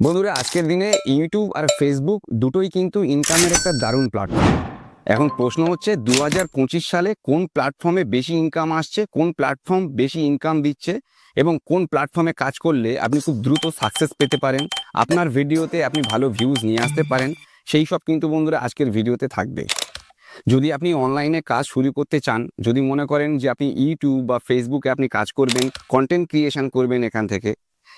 বন্ধুরা, আজকের দিনে ইউটিউব আর ফেসবুক দুটোই কিন্তু ইনকামের একটা দারুণ প্ল্যাটফর্ম এখন প্রশ্ন হচ্ছে দু হাজার পঁচিশ সালে কোন প্ল্যাটফর্মে বেশি ইনকাম আসছে, কোন প্ল্যাটফর্ম বেশি ইনকাম দিচ্ছে, এবং কোন প্ল্যাটফর্মে কাজ করলে আপনি খুব দ্রুত সাকসেস পেতে পারেন? আপনার ভিডিওতে আপনি ভালো ভিউজ নিয়ে আসতে পারেন। সেই সব কিন্তু বন্ধুরা আজকের ভিডিওতে থাকবে। যদি আপনি অনলাইনে কাজ শুরু করতে চান, যদি মনে করেন যে আপনি ইউটিউব বা ফেসবুকে আপনি কাজ করবেন কন্টেন্ট ক্রিয়েশন করবেন এখান থেকে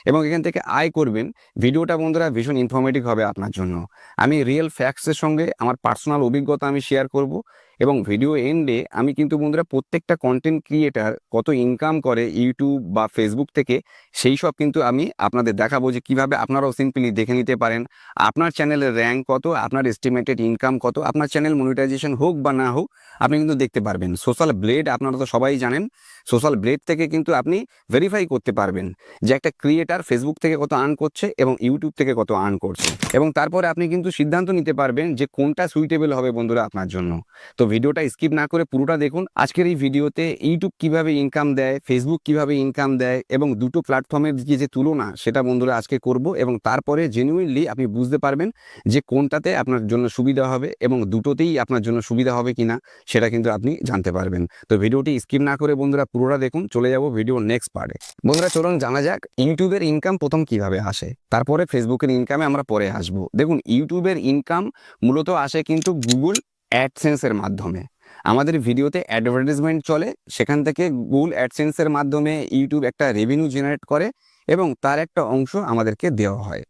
এবং এখান থেকে আয় করবেন। ভিডিওটা, বন্ধুরা, ভীষণ ইনফরমেটিভ হবে আপনার জন্য। আমি রিয়েল ফ্যাক্টসের সঙ্গে আমার পার্সোনাল অভিজ্ঞতা আমি শেয়ার করব। এবং ভিডিও এন্ডে আমি কিন্তু বন্ধুরা প্রত্যেকটা কন্টেন্ট ক্রিয়েটার কত ইনকাম করে ইউটিউব বা ফেসবুক থেকে, সেই সব কিন্তু আমি আপনাদের দেখাবো যে কীভাবে আপনারাও সিম্পলি দেখে নিতে পারেন। আপনার চ্যানেলের র্যাঙ্ক কত, আপনার এস্টিমেটেড ইনকাম কত, আপনার চ্যানেল মনিটাইজেশন হোক বা না হোক, আপনি কিন্তু দেখতে পারবেন। সোশ্যাল ব্লেড আপনারা তো সবাই জানেন সোশ্যাল ব্লেড থেকে কিন্তু আপনি ভেরিফাই করতে পারবেন যে একটা ক্রিয়েটার ফেসবুক থেকে কত আর্ন করছে এবং ইউটিউব থেকে কত আর্ন করছে। এবং তারপরে আপনি কিন্তু সিদ্ধান্ত নিতে পারবেন যে কোনটা সুইটেবল হবে বন্ধুরা আপনার জন্য। তো ভিডিওটা স্কিপ না করে পুরোটা দেখুন। আজকের এই ভিডিওতে ইউটিউব কীভাবে ইনকাম দেয় ফেসবুক কীভাবে ইনকাম দেয় এবং দুটো প্ল্যাটফর্মের যে যে তুলনা সেটা বন্ধুরা আজকে করব এবং তারপরে জেনুইনলি আপনি বুঝতে পারবেন যে কোনটাতে আপনার জন্য সুবিধা হবে এবং দুটোতেই আপনার জন্য সুবিধা হবে কিনা সেটা কিন্তু আপনি জানতে পারবেন। তো ভিডিওটি স্কিপ না করে বন্ধুরা পুরোটা দেখুন, চলে যাব ভিডিও নেক্সট পার্টে বন্ধুরা চলুন জানা যাক ইউটিউবের ইনকাম প্রথম কীভাবে আসে। তারপরে ফেসবুকের ইনকামে আমরা পরে আসব। দেখুন ইউটিউবের ইনকাম মূলত আসে কিন্তু গুগল অ্যাডসেন্সের মাধ্যমে। আমাদের ভিডিওতে অ্যাডভার্টাইজমেন্ট চলে, সেখান থেকে গুগল অ্যাডসেন্সের মাধ্যমে ইউটিউব একটা রেভিনিউ জেনারেট করে এবং তার একটা অংশ আমাদেরকে দেওয়া হয়।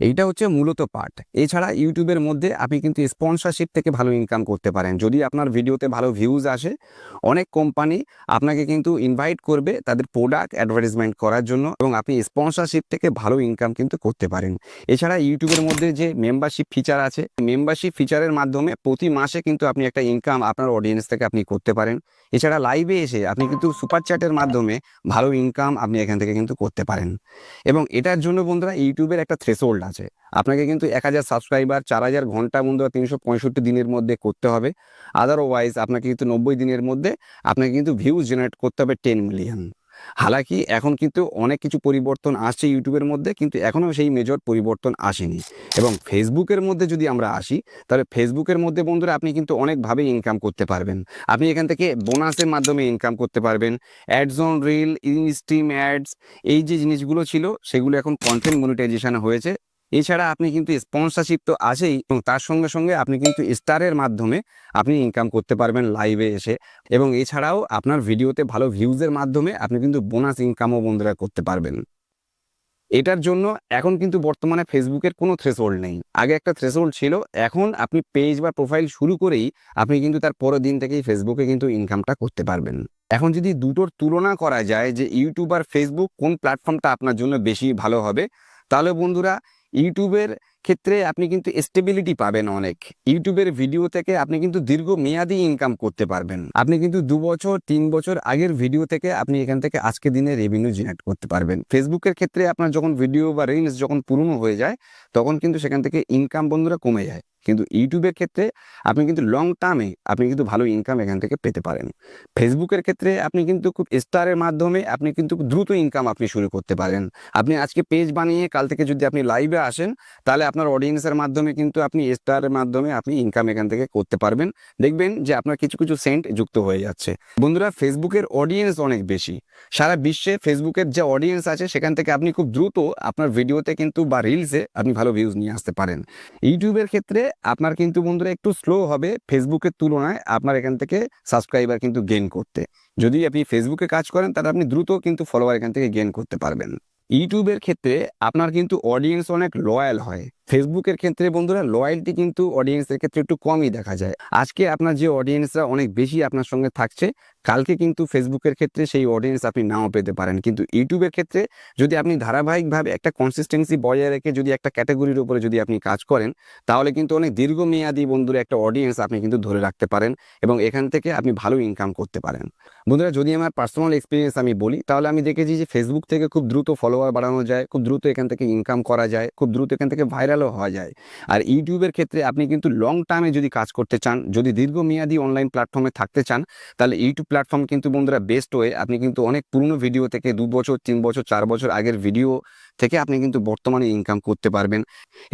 এইটা হচ্ছে মূলত পার্ট। এছাড়া ইউটিউবের মধ্যে আপনি কিন্তু স্পন্সরশিপ থেকে ভালো ইনকাম করতে পারেন। যদি আপনার ভিডিওতে ভালো ভিউজ আসে, অনেক কোম্পানি আপনাকে কিন্তু ইনভাইট করবে তাদের প্রোডাক্ট অ্যাডভার্টাইজমেন্ট করার জন্য এবং আপনি স্পন্সরশিপ থেকে ভালো ইনকাম কিন্তু করতে পারেন। এছাড়া ইউটিউবের মধ্যে যে মেম্বারশিপ ফিচার আছে মেম্বারশিপ ফিচারের মাধ্যমে প্রতি মাসে কিন্তু আপনি একটা ইনকাম আপনার অডিয়েন্স থেকে আপনি করতে পারেন। এছাড়া লাইভে এসে আপনি কিন্তু সুপার চ্যাটের মাধ্যমে ভালো ইনকাম আপনি এখান থেকে কিন্তু করতে পারেন। এবং এটার জন্য বন্ধুরা ইউটিউবের একটা থ্রেশোল্ড আছে। আপনাকে কিন্তু এক হাজার সাবস্ক্রাইবার চার হাজার ঘণ্টা বন্ধুরা তিনশো পঁয়ষট্টি দিনের মধ্যে করতে হবে। আদারওয়াইজ আপনাকে কিন্তু নব্বই দিনের মধ্যে আপনাকে কিন্তু ভিউজ জেনারেট করতে হবে টেন মিলিয়ন হালাকি, এখন কিন্তু অনেক কিছু পরিবর্তন আসছে ইউটিউবের মধ্যে, কিন্তু এখনও সেই মেজর পরিবর্তন আসেনি। এবং ফেসবুকের মধ্যে যদি আমরা আসি, তাহলে ফেসবুকের মধ্যে বন্ধুরা আপনি কিন্তু অনেকভাবে ইনকাম করতে পারবেন। আপনি এখান থেকে বোনাসের মাধ্যমে ইনকাম করতে পারবেন। Ads on reel instream ads এই যে জিনিসগুলো ছিল, সেগুলো এখন কন্টেন্ট মনিটাইজেশন হয়েছে। এছাড়া আপনি কিন্তু স্পন্সরশিপ তো আছেই এবং তার সঙ্গে সঙ্গে আপনি কিন্তু স্টারের মাধ্যমে আপনি ইনকাম করতে পারবেন লাইভে এসে এবং এছাড়াও আপনার ভিডিওতে ভালো ভিউজের মাধ্যমে আপনি কিন্তু বোনাস ইনকামও বন্ধুরা করতে পারবেন। এটার জন্য এখন কিন্তু বর্তমানে ফেসবুকের কোনো থ্রেশোল্ড নেই। আগে একটা থ্রেশোল্ড ছিল, এখন আপনি পেজ বা প্রোফাইল শুরু করেই আপনি কিন্তু তার পরের দিন থেকেই ফেসবুকে কিন্তু ইনকামটা করতে পারবেন। এখন যদি দুটোর তুলনা করা যায় যে ইউটিউব আর ফেসবুক কোন প্ল্যাটফর্মটা আপনার জন্য বেশি ভালো হবে, তাহলে বন্ধুরা ইউটিউবের ক্ষেত্রে আপনি কিন্তু স্টেবিলিটি পাবেন অনেক। ইউটিউবের ভিডিও থেকে আপনি কিন্তু দীর্ঘ মেয়াদি ইনকাম করতে পারবেন। আপনি কিন্তু দু বছর, তিন বছর আগের ভিডিও থেকে আপনি এখান থেকে আজকে দিনে রেভিনিউ জেনারেট করতে পারবেন। ফেসবুকের ক্ষেত্রে আপনার যখন ভিডিও বা রিলস যখন পুরনো হয়ে যায়, তখন কিন্তু সেখান থেকে ইনকাম বন্ধুরা কমে যায়। কিন্তু ইউটিউবের ক্ষেত্রে আপনি কিন্তু লং টার্মে আপনি কিন্তু ভালো ইনকাম এখান থেকে পেতে পারেন। ফেসবুকের ক্ষেত্রে আপনি কিন্তু খুব স্টারের মাধ্যমে আপনি কিন্তু দ্রুত ইনকাম আপনি শুরু করতে পারেন। আপনি আজকে পেজ বানিয়ে কাল থেকে যদি আপনি লাইভে আসেন, তাহলে আপনার অডিয়েন্সের মাধ্যমে কিন্তু আপনি স্টারের মাধ্যমে আপনি ইনকাম এখান থেকে করতে পারবেন। দেখবেন যে আপনার কিছু কিছু সেন্ট যুক্ত হয়ে যাচ্ছে। বন্ধুরা ফেসবুকের অডিয়েন্স অনেক বেশি। সারা বিশ্বে ফেসবুকের যে অডিয়েন্স আছে, সেখান থেকে আপনি খুব দ্রুত আপনার ভিডিওতে কিন্তু বা রিলসে আপনি ভালো ভিউজ নিয়ে আসতে পারেন। ইউটিউবের ক্ষেত্রে আপনার কিন্তু বন্ধুরা একটু স্লো হবে ফেসবুকের তুলনায় আপনার এখান থেকে সাবস্ক্রাইবার কিন্তু গেন করতে। যদি আপনি ফেসবুকে কাজ করেন, তাহলে আপনি দ্রুত কিন্তু ফলোয়ার এখান থেকে গেন করতে পারবেন। ইউটিউবের ক্ষেত্রে আপনার কিন্তু অডিয়েন্স অনেক লয়াল হয়। ফেসবুকের ক্ষেত্রে বন্ধুরা লয়্যালটি কিন্তু অডিয়েন্সের ক্ষেত্রে একটু কমই দেখা যায়। আজকে আপনার যে অডিয়েন্সরা অনেক বেশি আপনার সঙ্গে থাকছে, কালকে কিন্তু ফেসবুকের ক্ষেত্রে সেই অডিয়েন্স আপনি নাও পেতে পারেন। কিন্তু ইউটিউবের ক্ষেত্রে যদি আপনি ধারাবাহিকভাবে একটা কনসিস্টেন্সি বজায় রেখে যদি একটা ক্যাটাগরির উপরে যদি আপনি কাজ করেন, তাহলে কিন্তু অনেক দীর্ঘমেয়াদী বন্ধুরা একটা অডিয়েন্স আপনি কিন্তু ধরে রাখতে পারেন এবং এখান থেকে আপনি ভালো ইনকাম করতে পারেন। বন্ধুরা যদি আমার পার্সোনাল এক্সপিরিয়েন্স আমি বলি, তাহলে আমি দেখেছি যে ফেসবুক থেকে খুব দ্রুত ফলোয়ার বাড়ানো যায়, খুব দ্রুত এখান থেকে ইনকাম করা যায়, খুব দ্রুত এখান থেকে ভাইরাল ভাইরালও হওয়া যায়। আর ইউটিউবের ক্ষেত্রে আপনি কিন্তু লং টার্মে যদি কাজ করতে চান, যদি দীর্ঘমেয়াদী অনলাইন প্ল্যাটফর্মে থাকতে চান, তাহলে ইউটিউব প্ল্যাটফর্ম কিন্তু বন্ধুরা বেস্ট হয়ে আপনি কিন্তু অনেক পুরনো ভিডিও থেকে দু বছর, তিন বছর, চার বছর আগের ভিডিও থেকে আপনি কিন্তু বর্তমানে ইনকাম করতে পারবেন।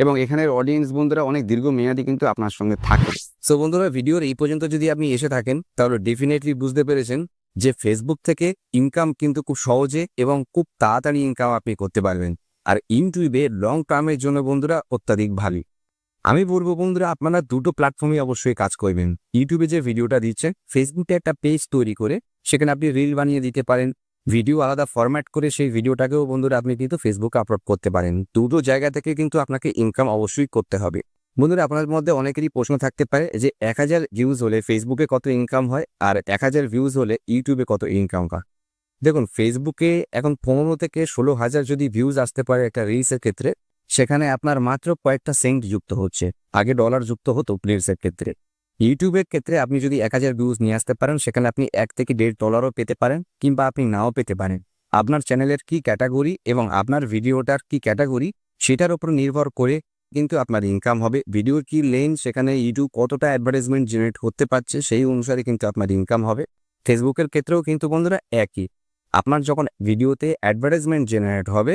এবং এখানের অডিয়েন্স বন্ধুরা অনেক দীর্ঘমেয়াদী কিন্তু আপনার সঙ্গে থাকে। সো বন্ধুরা ভিডিওর এই পর্যন্ত যদি আপনি এসে থাকেন, তাহলে ডেফিনেটলি বুঝতে পেরেছেন যে ফেসবুক থেকে ইনকাম কিন্তু খুব সহজে এবং খুব তাড়াতাড়ি ইনকাম আপনি করতে পারবেন। আর ইউটিউবে লং টার্মের জন্য বন্ধুরা অত্যাধিক ভালো আমি বলব বন্ধুরা, আপনারা দুটো প্ল্যাটফর্মে অবশ্যই কাজ করবেন। ইউটিউবে যে ভিডিওটা দিচ্ছেন ফেসবুকে একটা পেজ তৈরি করে, সেখানে আপনি রিল বানিয়ে দিতে পারেন। ভিডিও আলাদা ফরম্যাট করে সেই ভিডিওটাকেও বন্ধুরা আপনি কিন্তু ফেসবুকে আপলোড করতে পারেন। দুটো জায়গা থেকে কিন্তু আপনাকে ইনকাম অবশ্যই করতে হবে। বন্ধুরা, আপনার মধ্যে অনেকেরই প্রশ্ন থাকতে পারে যে, এক হাজার ভিউজ হলে ফেসবুকে কত ইনকাম হয়? আর এক হাজার ভিউজ হলে ইউটিউবে কত ইনকাম হয়? দেখুন ফেসবুকে এখন পনেরো থেকে ষোলো হাজার যদি ভিউজ আসতে পারে একটা রিলসের ক্ষেত্রে, সেখানে আপনার মাত্র কয়েকটা সেন্ট যুক্ত হচ্ছে। আগে ডলার যুক্ত হতো রিলসের ক্ষেত্রে। ইউটিউবের ক্ষেত্রে আপনি যদি এক হাজার ভিউজ নিয়ে আসতে পারেন, সেখানে আপনি এক থেকে দেড় ডলারও পেতে পারেন কিংবা আপনি নাও পেতে পারেন। আপনার চ্যানেলের কি ক্যাটাগরি এবং আপনার ভিডিওটার কি ক্যাটাগরি সেটার উপর নির্ভর করে কিন্তু আপনার ইনকাম হবে। ভিডিওর কি লেন সেখানে ইউটিউব কতটা অ্যাডভার্টাইজমেন্ট জেনারেট করতে পারছে, সেই অনুসারে কিন্তু আপনার ইনকাম হবে। ফেসবুকের ক্ষেত্রেও কিন্তু বন্ধুরা একই। আপনার যখন ভিডিওতে অ্যাডভার্টাইজমেন্ট জেনারেট হবে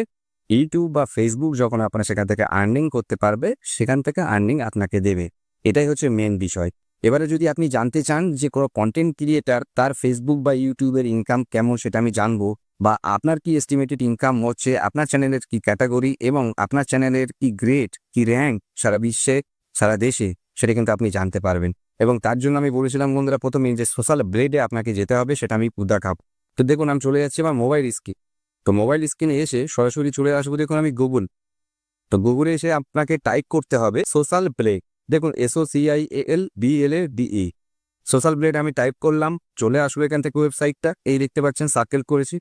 ইউটিউব বা ফেসবুক যখন আপনার সেখান থেকে আর্নিং করতে পারবে, সেখান থেকে আর্নিং আপনাকে দেবে। এটাই হচ্ছে মেন বিষয়। এবারে যদি আপনি জানতে চান যে কোনো কন্টেন্ট ক্রিয়েটার তার ফেসবুক বা ইউটিউবের ইনকাম কেমন সেটা আমি জানব, বা আপনার কি এস্টিমেটেড ইনকাম হচ্ছে, আপনার চ্যানেলের কি ক্যাটাগরি এবং আপনার চ্যানেলের কি গ্রেড কি র্যাঙ্ক সারা বিশ্বে, সারা দেশে, সেটা কিন্তু আপনি জানতে পারবেন। এবং তার জন্য আমি বলেছিলাম বন্ধুরা প্রথমে যে সোশ্যাল ব্লেডে আপনাকে যেতে হবে, সেটা আমি দেখাবো তো দেখুন, আমি চলে যাচ্ছি আমার মোবাইল স্ক্রিন তো মোবাইল স্ক্রিনে এসে সরাসরি চলে আসব দেখুন আমি গুগল তো গুগলে এসে আপনাকে টাইপ করতে হবে সোশ্যাল ব্লেড দেখুন S O C I L B L A D E Social Blade আমি টাইপ করলাম, চলে আসব এখান থেকে ওয়েবসাইটটা এই দেখতে পাচ্ছেন সার্কেল করেছি।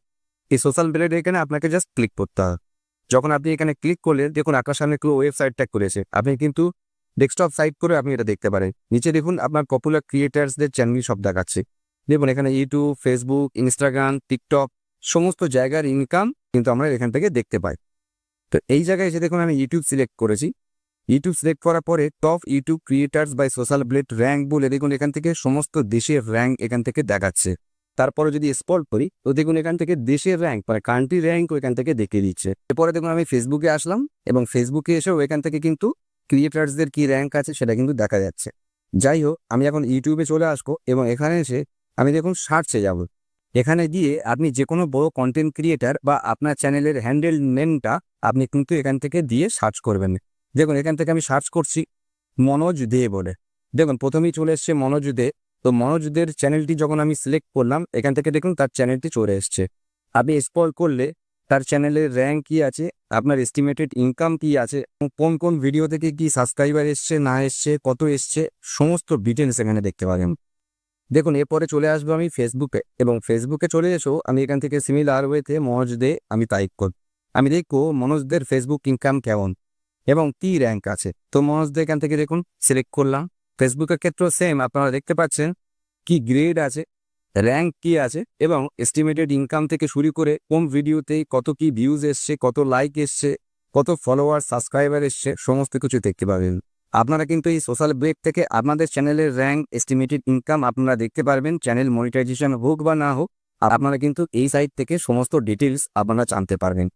এই সোশ্যাল ব্লেড এখানে আপনাকে জাস্ট ক্লিক করতে হবে। যখন আপনি এখানে ক্লিক করলেন, দেখুন আপনার সামনে কেউ ওয়েবসাইটটা করেছে। আপনি কিন্তু ডেস্কটপ সাইট করে আপনি এটা দেখতে পারেন। নিচে দেখুন, আপনার পপুলার ক্রিয়েটার্সদের চ্যানেল সব দেখাচ্ছে। দেখুন, এখানে ইউটিউব ফেসবুক ইনস্টাগ্রাম টিকটক সমস্ত জায়গার ইনকাম কিন্তু আমরা এখান থেকে দেখতে পাই। তো এই জায়গায় এসে দেখুন, আমি ইউটিউব সিলেক্ট করেছি। ইউটিউব সিলেক্ট করার পরে top YouTube creators by Social Blade rank বলে দেখুন, এখান থেকে সমস্ত দেশের র্যাঙ্ক এখান থেকে দেখাচ্ছে। তারপরে যদি স্পট করি, তো দেখুন, এখান থেকে দেশের র্যাঙ্ক মানে কান্ট্রি র্যাঙ্ক এখান থেকে দেখিয়ে দিচ্ছে। এরপরে দেখুন, আমি ফেসবুকে আসলাম এবং ফেসবুকে এসেও এখান থেকে কিন্তু ক্রিয়েটার্সদের কি র্যাঙ্ক আছে সেটা কিন্তু দেখা যাচ্ছে। যাই হোক, আমি এখন ইউটিউবে চলে আসব এবং এখানে এসে আমি দেখুন সার্চে যাব। এখানে গিয়ে আপনি যে কোনো বড় কন্টেন্ট ক্রিয়েটার বা আপনার চ্যানেলের হ্যান্ডেল নেমটা আপনি কিন্তু এখান থেকে দিয়ে সার্চ করবেন। দেখুন, এখান থেকে আমি সার্চ করছি মনোজ দে বলে। দেখুন, প্রথমেই চলে এসছে মনোজ দে। তো মনোজদের চ্যানেলটি যখন আমি সিলেক্ট করলাম, এখান থেকে দেখুন তার চ্যানেলটি চলে এসছে। আপনি স্পল করলে তার চ্যানেলের র্যাঙ্ক কি আছে, আপনার এস্টিমেটেড ইনকাম কি আছে কোন কোন ভিডিও থেকে কি সাবস্ক্রাইবার এসছে, না এসছে, কত এসছে, সমস্ত ডিটেলস এখানে দেখতে পারেন দেখুন, এরপরে চলে আসব আমি ফেসবুকে এবং ফেসবুকে চলে এসো, আমি এখান থেকে সিমিলার ওয়েতে মনোজ দে আমি টাইপ করব। আমি দেখব মনোজদের ফেসবুক ইনকাম কেমন এবং কি র্যাঙ্ক আছে। তো মনোজদের এখান থেকে দেখুন সিলেক্ট করলাম। ফেসবুকের ক্ষেত্রেও সেম আপনারা দেখতে পাচ্ছেন কি গ্রেড আছে র্যাঙ্ক কি আছে এবং এস্টিমেটেড ইনকাম থেকে শুরু করে কোন ভিডিওতে কত কি ভিউজ এসছে, কত লাইক এসছে, কত ফলোয়ার সাবস্ক্রাইবার এসছে, সমস্ত কিছু দেখতে পাবেন। আপনারা কিন্তু এই সোশ্যাল ব্রেক থেকে আপনাদের চ্যানেলের র্যাঙ্ক এস্টিমেটেড ইনকাম আপনারা দেখতে পারবেন, চ্যানেল মনিটাইজেশন হোক বা না হোক, আপনারা কিন্তু এই সাইট থেকে সমস্ত ডিটেলস আপনারা জানতে পারবেন।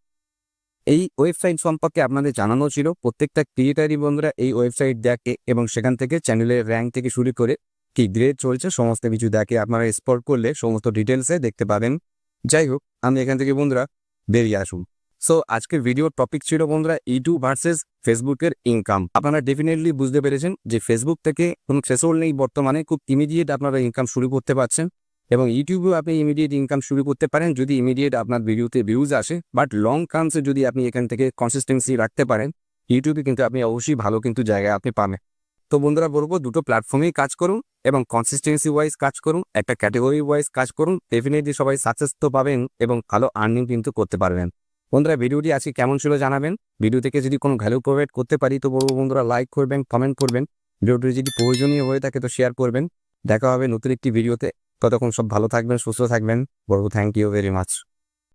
এই ওয়েবসাইট সম্পর্কে আপনাদের জানানো ছিল, প্রত্যেকটা ক্রিয়েটারই বন্ধুরা এই ওয়েবসাইট দেখে এবং সেখান থেকে চ্যানেলের র্যাঙ্ক থেকে শুরু করে কি গ্রেড চলছে সমস্ত কিছু দেখে আপনারা স্পট করলে সমস্ত ডিটেলসে দেখতে পাবেন। যাই হোক, আমি এখান থেকে বন্ধুরা বেরিয়ে আসুন। সো আজকের ভিডিওর টপিক ছিল বন্ধুরা ইউটিউব ভার্সেস ফেসবুকের ইনকাম আপনারা ডেফিনেটলি বুঝতে পেরেছেন যে ফেসবুক থেকে কোনো থ্রেশোল্ড নেই বর্তমানে, খুব ইমিডিয়েট আপনারা ইনকাম শুরু করতে পারছেন এবং ইউটিউবেও আপনি ইমিডিয়েট ইনকাম শুরু করতে পারেন যদি ইমিডিয়েট আপনার ভিডিওতে ভিউজ আসে বাট লং টার্মসে যদি আপনি এখান থেকে কনসিস্টেন্সি রাখতে পারেন ইউটিউবে কিন্তু আপনি অবশ্যই ভালো কিন্তু জায়গায় আপনি পাবেন। তো বন্ধুরা বলব দুটো প্ল্যাটফর্মেই কাজ করুন এবং কনসিস্টেন্সি ওয়াইজ কাজ করুন, একটা ক্যাটেগরি ওয়াইজ কাজ করুন ডেফিনেটলি সবাই সাকসেস তো পাবেন এবং ভালো আর্নিং কিন্তু করতে পারবেন। বন্ধুরা, ভিডিওটি আজকে কেমন ছিল জানাবেন। ভিডিও থেকে যদি কোনো ভ্যালু প্রোভাইড করতে পারি, তো বলব বন্ধুরা লাইক করবেন কমেন্ট করবেন। ভিডিওটি যদি প্রয়োজনীয় হয়ে থাকে, তো শেয়ার করবেন। দেখা হবে নতুন একটি ভিডিওতে। ততক্ষণ সব ভালো থাকবেন, সুস্থ থাকবেন। বলব থ্যাংক ইউ ভেরি মাচ